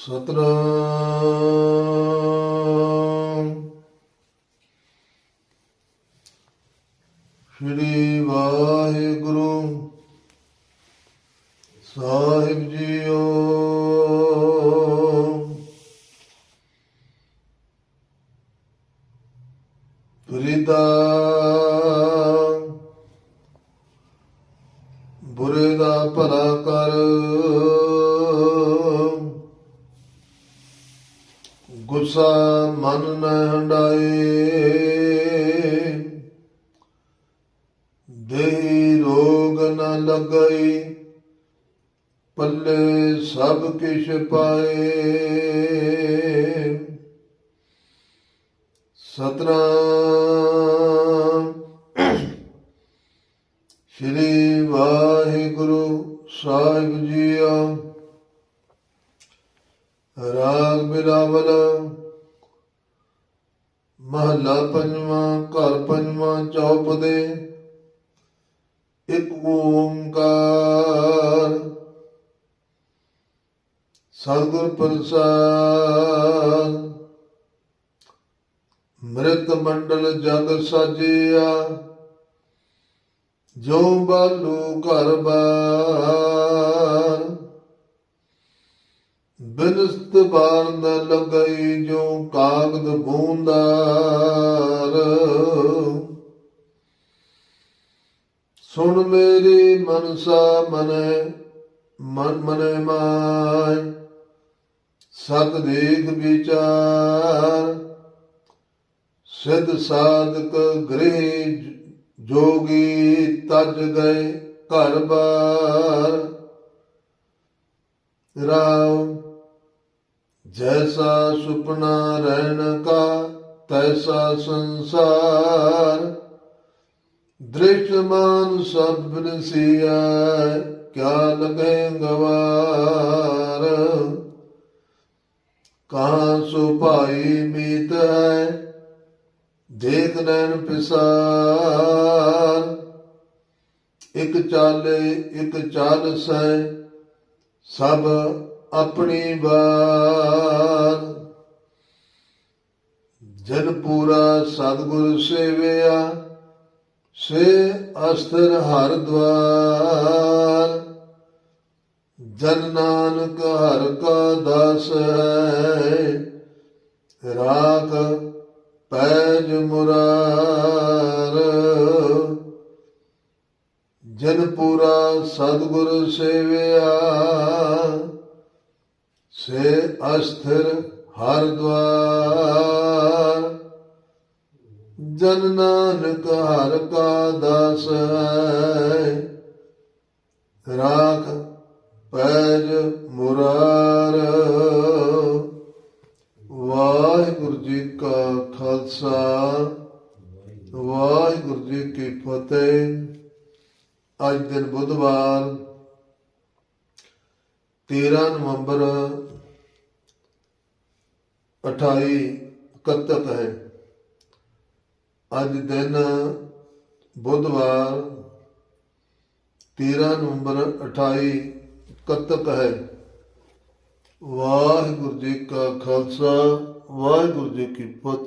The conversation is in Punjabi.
ਸਤਨਾਮ। ਸ੍ਰੀ ਵਾਹਿਗੁਰੂ ਸਾਹਿਬ ਜੀਓ। ਫਰੀਦਾ ਬੁਰੇ ਦਾ ਭਲਾ ਕਰ। ਗੁੱਸਾ ਮਨ ਨਾ ਹੰਡਾਏ ਦੇਹੀ ਰੋਗ ਨਾ ਲੱਗਈ ਪੱਲੇ ਸਭ ਕਿਛ ਪਾਏ। ਸਤਰਾ ਸ਼੍ਰੀ ਵਾਹਿਗੁਰੂ ਸਾਹਿਬ ਜੀਓ ਰਾਗ ਬਿਲਾਵਲ। ਮਹੱਲਾ ਪੰਜਵਾਂ, ਘਰ ਪੰਜਵਾਂ, ਚੌਪ ਦੇ। ਇੱਕ ਓੰਕਾਰ। ਸਤਿਗੁਰ ਪ੍ਰਸਾਦ। ਮ੍ਰਿਤ ਮੰਡਲ ਜਗ ਸਾਜਿਆ। ਜੋ ਬਾਲੂ ਘਰ ਬਾਰ। ਬਿਨਸਤ ਬਾਰ ਨ ਲਗਈ ਜੋ ਕਾਗਦ ਬੂੰਦਾਰ। ਸੁਣ ਮੇਰੀ ਮਨਸਾ ਮਨੈ, ਮਨ ਮਨੈ ਮਾਇ, ਸਤ ਦੇਖ ਵਿਚਾਰ। ਸਿਧ ਸਾਧਕ ਗ੍ਰਹਿ ਜੋਗੀ ਤਜ ਗਏ ਘਰ ਬਾਰ। ਰਾਮ ਜੈਸਾ ਸੁਪਨਾ ਰਹਿਣ ਕਾ ਤੈਸਾ ਸੰਸਾਰ ਦ੍ਰਿਸ਼ਟਮਾਨ ਸਭ ਬਿਨਸੀਆ ਕਿਆ ਲਗੇ ਗਵਾਰ ਕਹਾਂ ਸੋ ਭਾਈ ਮੀਤ ਹੈ ਦੇਖ ਨੈਣ ਪਿਸਾਰ ਇਕ ਚਾਲੇ ਇਕ ਚਾਲ ਸੈ ਸਭ ਆਪਣੀ ਬਾਤ। ਜਨ ਪੂਰਾ ਸਤਿਗੁਰ ਸੇਵਿਆ, ਸੇ ਅਸਤਰ ਹਰ ਦਵਾਰ। ਜਨ ਨਾਨਕ ਹਰ ਕਾ ਦਾਸ ਹੈ, ਰਾਖ ਪੈਜ ਮੁਰਾਰ। ਜਨ ਪੂਰਾ ਸਤਿਗੁਰ ਸੇਵਿਆ ਸੇ ਅਸਥਿਰ ਹਰ ਦਵਾਰ। ਜਨ ਨਾਨਕ ਹਰ ਕਾ ਦਾਸ ਹੈ ਰਾਖ ਪੈਜ ਮੁਰਾਰ। ਵਾਹਿਗੁਰੂ ਜੀ ਕਾ ਖਾਲਸਾ, ਵਾਹਿਗੁਰੂ ਜੀ ਕੀ ਫਤਿਹ। ਅੱਜ ਦਿਨ ਬੁੱਧਵਾਰ 13 ਨਵੰਬਰ 28 ਕੱਤਕ ਹੈ। ਅੱਜ ਦਿਨ ਬੁੱਧਵਾਰ 13 ਨਵੰਬਰ 28 ਕੱਤਕ ਹੈ। ਵਾਹਿਗੁਰੂ ਜੀ ਕਾ ਖਾਲਸਾ, ਵਾਹਿਗੁਰੂ ਜੀ ਕੀ ਫਤਿਹ।